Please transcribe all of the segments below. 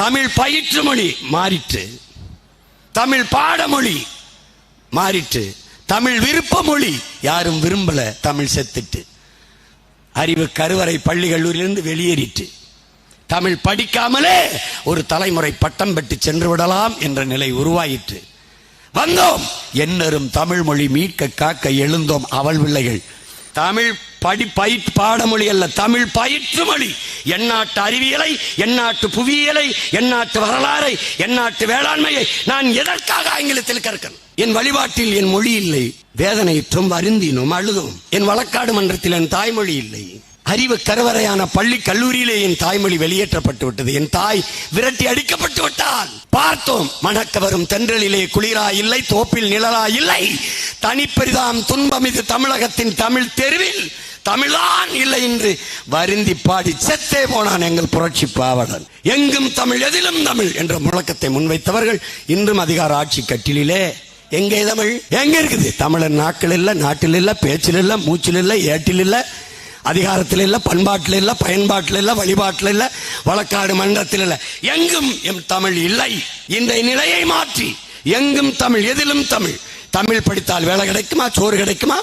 தமிழ் பயிற்று மொழி மாறிற்று தமிழ் பாடமொழி மாறிற்று தமிழ் விருப்ப மொழி யாரும் விரும்பல தமிழ் செத்துட்டு. அறிவு கருவறை பள்ளி கல்லூரியிலிருந்து வெளியேறிற்று தமிழ் படிக்காமலே ஒரு தலைமுறை பட்டம் பெற்று சென்று விடலாம் என்ற நிலை உருவாயிற்று. வந்தோம் என்னரும் தமிழ் மொழி மீட்க காக்க எழுந்தோம் அவள் பிள்ளைகள் தமிழ் படி பயிற் பாடமொழி அல்ல தமிழ் பயிற்று மொழி. எந்நாட்டு அறிவியலை எந்நாட்டு புவியியலை எந்நாட்டு வரலாறை எந்நாட்டு வேளாண்மையை நான் எதற்காக ஆங்கிலத்தில் கற்கணும்? என் வழிபாட்டில் என் மொழி இல்லை. வேதனையுற்றும் வருந்தினோம் அழுதும். என் வழக்காடு மன்றத்தில் என் தாய்மொழி இல்லை. அறிவு கருவறையான பள்ளி கல்லூரியிலே என் தாய்மொழி வெளியேற்றப்பட்டு விட்டது. என் தாய் விரட்டி அடிக்கப்பட்டு விட்டால் பார்த்தோம் மணக்க வரும் தென்றலிலே குளிரா இல்லை தோப்பில் நிழலா இல்லை. தனிப்பெரிதாம் துன்பம் இது தமிழகத்தின் தமிழ் தெருவில். தமிழ்தான் இல்லை என்று வருந்தி பாடி செத்தே போனான் எங்கள் புரட்சி பாவலன் எங்கும் தமிழ் எதிலும் தமிழ் என்ற முழக்கத்தை முன்வைத்தவர்கள் இன்றும் அதிகார ஆட்சி கட்டிலே எங்கே தமிழ்? எங்க இருக்குது? தமிழர் நாக்கள் இல்லை நாட்டில் இல்லை பேச்சில் இல்லை மூச்சில் இல்லை ஏட்டில் இல்லை அதிகாரத்தில் இல்லை பண்பாட்டில் இல்லை பயன்பாட்டில் இல்லை வழிபாட்டில் இல்லை வழக்காடு மன்றத்தில் இல்லை. எங்கும் எம் தமிழ் இல்லை. இந்த நிலையை மாற்றி எங்கும் தமிழ் எதிலும் தமிழ். தமிழ் படித்தால் வேலை கிடைக்குமா? சோறு கிடைக்குமா?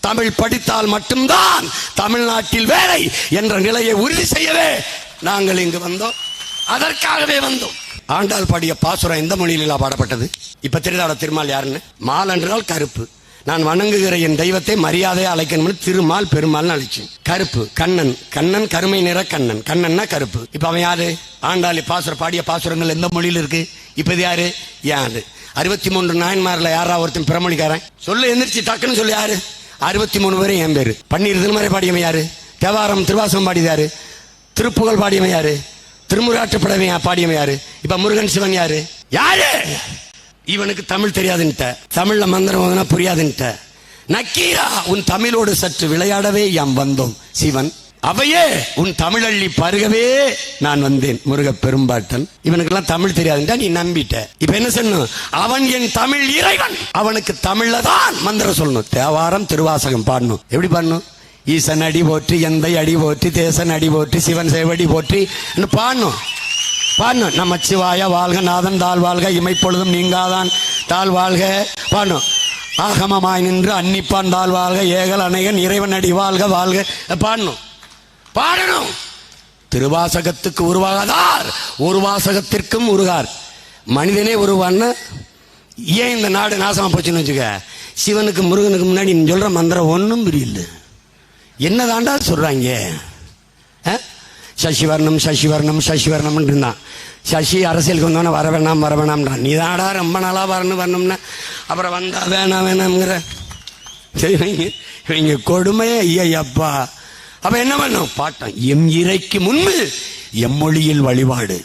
தமிழ் படித்தால் மட்டும்தான் தமிழ்நாட்டில் வேலை என்ற நிலையை உறுதி செய்யவே நாங்கள் இங்கு வந்தோம். அதற்காகவே வந்தோம். ஆண்டாள் பாடிய பாசுரம் எந்த மொழியில பாடப்பட்டது? இப்ப தெரியாத திருமால் யாருன்னு? மால் என்றால் கருப்பு. நான் வணங்குகிற என் தெய்வத்தை மரியாதையா அழைக்கணும்னு திருமால் பெருமாள்னு அழைச்சேன். கருப்பு கண்ணன். கண்ணன் கருமை நிற கண்ணன். கண்ணன்னா கருப்பு. இப்ப அவன் யாரு? ஆண்டாளி பாசுர பாடிய பாசுரங்கள் எந்த மொழியில் இருக்கு? இப்ப இது யாரு? யாரு? அறுபத்தி மூன்று நாயன்மார்ல யாரா ஒருத்தன் பிறமொழிக்காரன் சொல்லு எந்திரிச்சு டக்குன்னு சொல்லு யாரு? அறுபத்தி மூணு பேரும் என் பேரு. பன்னீர் திருமறை பாடியவன் யாரு? தேவாரம் திருவாசகம் பாடியதாரு திருப்புகழ் பாடியவன் யாரு? திருமுறாற்றுப்படவன் பாடியவன் யாரு? இப்ப முருகன் சிவன் யாரு? யாரு? இவனுக்கு தமிழ் தெரியாதுன்ட்ட. தமிழ்ல மந்திரம் ஓதுனா புரியாதுன்ட்ட. நக்கீரா உன் தமிழோடு சற்று விளையாடவே யாம் வந்தோம் சிவன். அவையே உன் தமிழள்ளி பருகவே நான் வந்தேன் முருக பெரும்பாட்டன். இவனுக்கெல்லாம் தமிழ் தெரியாதுண்டா நீ நம்பிட்ட. இப்ப என்ன சொல்லணும் அவன் என் தமிழ் இறைவன். அவனுக்கு தமிழ்ல தான் மந்திரம் சொல்லணும். தேவாரம் திருவாசகம் பாடணும். எப்படி பாடணும்? ஈசன் அடி போற்றி எந்தை அடி போற்றி தேசன் அடி போற்றி சிவன் சேவடி போற்றி பாடணும். பாடணும். நம்ம சிவாய வாழ்க நாதன் தாழ் வாழ்க இமைப்பொழுதும் நீங்காதான் தாழ் வாழ்க. பாடணும். ஆகமமாய் நின்று அன்னிப்பான் தாழ் வாழ்க ஏகல் அணைகன் இறைவன் அடி வாழ்க வாழ்க. பாடணும். பாடணும். திருவாசகத்துக்கு உருவாகாதார். ஒரு வாசகத்திற்கும் உருகார். மனிதனே உருவான்னு ஏன் இந்த நாடு நாசமா போச்சுன்னு வச்சுக்க? சிவனுக்கு முருகனுக்கு முன்னாடி நீ சொல்ற மந்திரம் ஒன்றும் புரியல. என்னதாண்டா சொல்றாங்க? ஆ? சசிவர்ணம் சசிவர்ணம் சசிவர்ணம் இருந்தான். சசி அரசியலுக்கு வந்தோன்னே வர வேணாம் வர வேணாம்ன்றான் நீ தாடா ரொம்ப நாளா வரணும் வரணும்னா. அப்புறம் வந்தா வேணாம் வேணாம்ங்கிற. சரி இவங்க கொடுமையே ஐயப்பா அப்ப என்ன பண்ணும் பாட்டம். எம் இறைக்கு முன்பு எம்மொழியில் வழிபாடு.